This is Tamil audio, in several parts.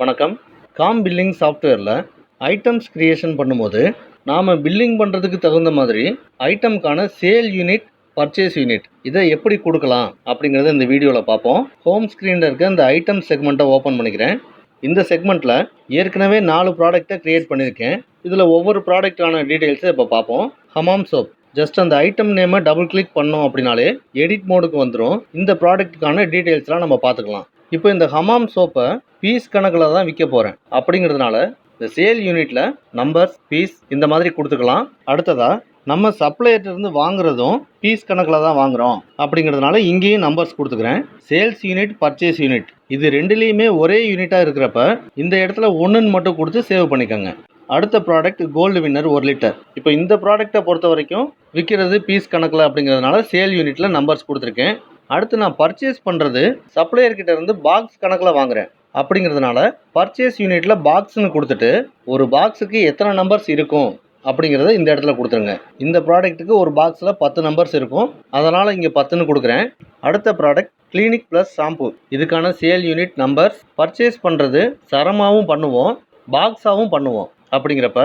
வணக்கம். காம் பில்லிங் சாஃப்ட்வேரில் ஐட்டம்ஸ் கிரியேஷன் பண்ணும்போது நாம் பில்லிங் பண்ணுறதுக்கு தகுந்த மாதிரி ஐட்டம்க்கான சேல் யூனிட் பர்ச்சேஸ் யூனிட் இதை எப்படி கொடுக்கலாம் அப்படிங்கிறத இந்த வீடியோவில் பார்ப்போம். ஹோம் ஸ்க்ரீனில் இருக்க இந்த ஐட்டம் செக்மெண்ட்டை ஓப்பன் பண்ணிக்கிறேன். இந்த செக்மெண்ட்டில் ஏற்கனவே நாலு ப்ராடக்ட்டை க்ரியேட் பண்ணியிருக்கேன். இதில் ஒவ்வொரு ப்ராடக்டான டீட்டெயில்ஸை இப்போ பார்ப்போம். ஹமாம் சோப். ஜஸ்ட் அந்த ஐட்டம் நேமை டபுள் கிளிக் பண்ணோம் அப்படின்னாலே எடிட் மோடுக்கு வந்துடும் இந்த ப்ராடக்ட்டுக்கான டீட்டெயில்ஸ்லாம் நம்ம பார்த்துக்கலாம். இப்போ இந்த ஹமாம் சோப்பை பீஸ் கணக்கில் தான் விற்க போகிறேன் அப்படிங்கிறதுனால இந்த சேல் யூனிட்டில் நம்பர்ஸ் பீஸ் இந்த மாதிரி கொடுத்துக்கலாம். அடுத்ததாக நம்ம சப்ளையர்ட்ட இருந்து வாங்குறதும் பீஸ் கணக்கில் தான் வாங்குகிறோம் அப்படிங்கிறதுனால இங்கேயும் நம்பர்ஸ் கொடுத்துக்கிறேன். சேல்ஸ் யூனிட் பர்ச்சேஸ் யூனிட் இது ரெண்டுலேயுமே ஒரே யூனிட்டாக இருக்கிறப்ப இந்த இடத்துல ஒன்றுன்னு மட்டும் கொடுத்து சேவ் பண்ணிக்கோங்க. அடுத்த ப்ராடக்ட் கோல்டு வின்னர் ஒரு லிட்டர் இப்போ இந்த ப்ராடக்ட்டை பொறுத்த வரைக்கும் விற்கிறது பீஸ் கணக்கில் அப்படிங்கிறதுனால சேல் யூனிட்டில் நம்பர்ஸ் கொடுத்துருக்கேன். அடுத்து நான் பர்ச்சேஸ் பண்ணுறது சப்ளையர்கிட்ட இருந்து பாக்ஸ் கணக்கில் வாங்குகிறேன் அப்படிங்கிறதுனால பர்ச்சேஸ் யூனிட்டில் பாக்ஸ்னு கொடுத்துட்டு ஒரு பாக்ஸுக்கு எத்தனை நம்பர்ஸ் இருக்கும் அப்படிங்கிறத இந்த இடத்துல கொடுத்துருங்க. இந்த ப்ராடக்ட்டுக்கு ஒரு பாக்ஸில் பத்து நம்பர்ஸ் இருக்கும். அதனால் இங்கே பத்துன்னு கொடுக்குறேன். அடுத்த ப்ராடக்ட் கிளினிக் ப்ளஸ் ஷாம்பு இதுக்கான சேல் யூனிட் நம்பர்ஸ் பர்ச்சேஸ் பண்ணுறது சரமாகவும் பண்ணுவோம் பாக்ஸாகவும் பண்ணுவோம். அப்படிங்கிறப்ப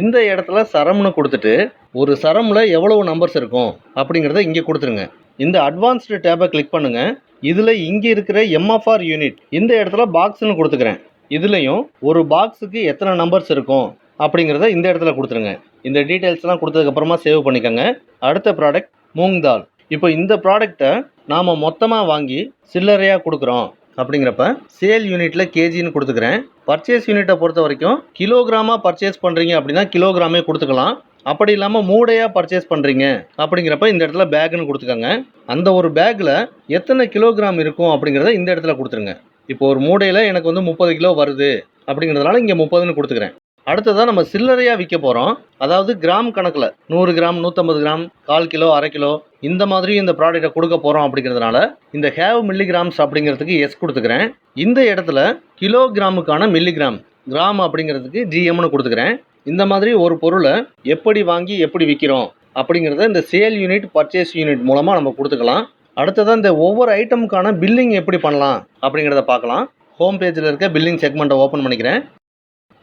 இந்த இடத்துல சரம்னு கொடுத்துட்டு ஒரு சரமில் எவ்வளவு நம்பர்ஸ் இருக்கும் அப்படிங்கிறத இங்கே கொடுத்துருங்க. இந்த அட்வான்ஸ்டு டேப்பை கிளிக் பண்ணுங்கள் இதில் இங்கே இருக்கிற எம்எஃப்ஆர் யூனிட் இந்த இடத்துல பாக்ஸ்னு கொடுத்துக்கிறேன். இதுலேயும் ஒரு பாக்ஸுக்கு எத்தனை நம்பர்ஸ் இருக்கும் அப்படிங்கிறத இந்த இடத்துல கொடுத்துருங்க. இந்த டீட்டெயில்ஸ்லாம் கொடுத்ததுக்கப்புறமா சேவ் பண்ணிக்கோங்க. அடுத்த ப்ராடக்ட் மூங் தால் இப்போ இந்த ப்ராடக்டை நாம் மொத்தமாக வாங்கி சில்லறையாக கொடுக்குறோம். அப்படிங்கிறப்ப சேல் யூனிட்டில் கேஜின்னு கொடுத்துக்கிறேன். பர்ச்சேஸ் யூனிட்டை பொறுத்த வரைக்கும் கிலோகிராமாக பர்ச்சேஸ் பண்ணுறீங்க அப்படின்னா கிலோகிராமே கொடுத்துக்கலாம். அப்படி இல்லாமல் மூடையாக பர்ச்சேஸ் பண்ணுறீங்க அப்படிங்கிறப்ப இந்த இடத்துல பேக்குன்னு கொடுத்துக்கோங்க. அந்த ஒரு பேக்கில் எத்தனை கிலோகிராம் இருக்கும் அப்படிங்கிறத இந்த இடத்துல கொடுத்துருங்க. இப்போ ஒரு மூடையில் எனக்கு வந்து முப்பது கிலோ வருது அப்படிங்கிறதுனால இங்கே முப்பதுன்னு கொடுத்துக்கிறேன். அடுத்ததாக நம்ம சில்லறையாக விற்க போகிறோம் அதாவது கிராம் கணக்கில் நூறு கிராம் நூற்றம்பது கிராம் கால் கிலோ அரை கிலோ இந்த மாதிரி இந்த ப்ராடக்ட்டை கொடுக்க போகிறோம் அப்படிங்கிறதுனால இந்த ஹேவ் மில்லிகிராம்ஸ் அப்படிங்கிறதுக்கு எஸ் கொடுத்துக்கிறேன். இந்த இடத்துல கிலோ கிராமுக்கான மில்லிகிராம் கிராம் அப்படிங்கிறதுக்கு ஜிஎம்னு கொடுத்துக்கிறேன். இந்த மாதிரி ஒரு பொருளை எப்படி வாங்கி எப்படி விற்கிறோம் அப்படிங்கிறத இந்த சேல் யூனிட் பர்ச்சேஸ் யூனிட் மூலமாக நம்ம கொடுத்துக்கலாம். அடுத்ததாக இந்த ஒவ்வொரு ஐட்டமுக்கான பில்லிங் எப்படி பண்ணலாம் அப்படிங்கிறத பார்க்கலாம். ஹோம் பேஜில் இருக்க பில்லிங் செக்மெண்ட்டை ஓப்பன் பண்ணிக்கிறேன்.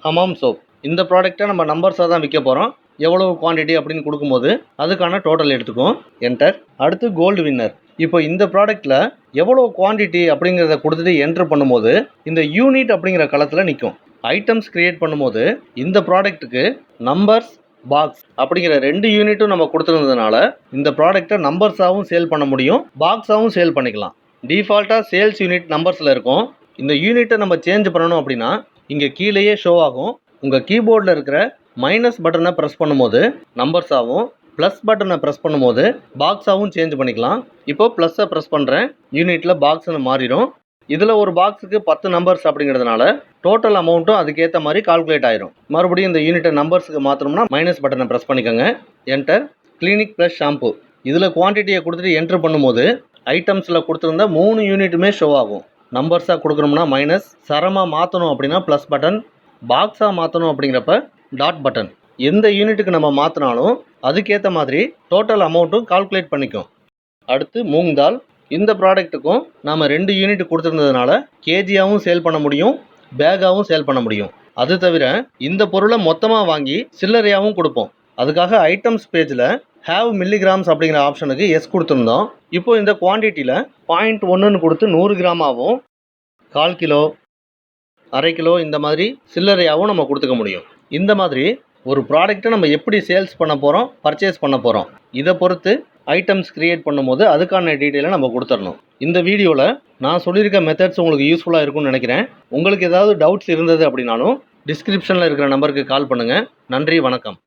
ஹமாம் சோப். இந்த ப்ராடக்ட்டை நம்ம நம்பர்ஸாக தான் விற்க போகிறோம் எவ்வளவு குவான்டிட்டி அப்படின்னு கொடுக்கும்போது அதுக்கான டோட்டல் எடுத்துக்கும் என்டர் அடுத்து கோல்டு வின்னர் இப்போ இந்த ப்ராடக்ட்டில் எவ்வளோ குவான்டிட்டி அப்படிங்கிறத கொடுத்துட்டு என்ட்ரு பண்ணும்போது இந்த யூனிட் அப்படிங்கிற களத்தில் நிற்கும் ஐட்டம்ஸ் கிரியேட் பண்ணும்போது இந்த ப்ராடக்ட்டுக்கு நம்பர்ஸ் பாக்ஸ் அப்படிங்கிற ரெண்டு யூனிட்டும் நம்ம கொடுத்துருந்ததுனால இந்த ப்ராடக்ட்டை நம்பர்ஸாகவும் சேல் பண்ண முடியும். பாக்ஸாகவும் சேல் பண்ணிக்கலாம். டிஃபால்ட்டாக சேல்ஸ் யூனிட் நம்பர்ஸில் இருக்கும். இந்த யூனிட்டை நம்ம சேஞ்ச் பண்ணணும் அப்படின்னா இங்கே கீழேயே ஷோ ஆகும். உங்கள் கீபோர்டில் இருக்கிற மைனஸ் பட்டனை ப்ரெஸ் பண்ணும்போது நம்பர்ஸாகவும் ப்ளஸ் பட்டனை ப்ரெஸ் பண்ணும்போது பாக்ஸாகவும் சேஞ்ச் பண்ணிக்கலாம். இப்போ ப்ளஸ்ஸை ப்ரெஸ் பண்ணுறேன் யூனிட்டில் பாக்ஸ்னு மாறிடும். இதில் ஒரு பாக்ஸுக்கு பத்து நம்பர்ஸ் அப்படிங்கிறதுனால டோட்டல் அமௌண்ட்டும் அதுக்கேற்ற மாதிரி கால்குலேட் ஆயிரும். மறுபடியும் இந்த யூனிட்டை நம்பர்ஸுக்கு மாற்றணும்னா மைனஸ் பட்டனை ப்ரெஸ் பண்ணிக்கோங்க. என்டர் கிளினிக் ப்ளஸ் ஷாம்பு இதில் குவான்டிட்டியை கொடுத்துட்டு என்ட்ரு பண்ணும்போது ஐட்டம்ஸில் கொடுத்துருந்தா மூணு யூனிட்டுமே ஷோ ஆகும். நம்பர்ஸாக கொடுக்கணும்னா மைனஸ் சரமாக மாற்றணும் அப்படின்னா ப்ளஸ் பட்டன் பாக்ஸாக மாற்றணும் அப்படிங்கிறப்ப டாட் பட்டன் எந்த யூனிட்டுக்கு நம்ம மாற்றினாலும் அதுக்கேற்ற மாதிரி டோட்டல் அமௌண்ட்டும் கால்குலேட் பண்ணிக்கும். அடுத்து மூங் தால் இந்த ப்ராடக்ட்டுக்கும் நாம் ரெண்டு யூனிட் கொடுத்துருந்ததுனால கேஜியாகவும் சேல் பண்ண முடியும் பேக்காகவும் சேல் பண்ண முடியும். அது தவிர இந்த பொருளை மொத்தமாக வாங்கி சில்லறையாகவும் கொடுப்போம். அதுக்காக ஐட்டம்ஸ் பேஜில் ஹேவ் மில்லிகிராம்ஸ் அப்படிங்கிற ஆப்ஷனுக்கு எஸ் கொடுத்துருந்தோம். இப்போ இந்த குவான்டிட்டியில் பாயிண்ட் ஒன்றுன்னு கொடுத்து நூறு கிராமாகவும் கால் கிலோ அரை கிலோ இந்த மாதிரி சில்லறையாகவும் நம்ம கொடுத்துக்க முடியும். இந்த மாதிரி ஒரு ப்ராடக்ட்டை நம்ம எப்படி சேல்ஸ் பண்ண போகிறோம் பர்ச்சேஸ் பண்ண போகிறோம் இதை பொறுத்து ஐட்டம்ஸ் க்ரியேட் பண்ணும்போது அதுக்கான டீட்டெயிலை நம்ம கொடுத்துடணும். இந்த வீடியோவில் நான் சொல்லியிருக்க மெத்தட்ஸ் உங்களுக்கு யூஸ்ஃபுல்லாக இருக்கும்னு நினைக்கிறேன். உங்களுக்கு ஏதாவது டவுட்ஸ் இருந்தது அப்படின்னாலும் டிஸ்கிரிப்ஷனில் இருக்கிற நம்பருக்கு கால் பண்ணுங்கள் நன்றி வணக்கம்.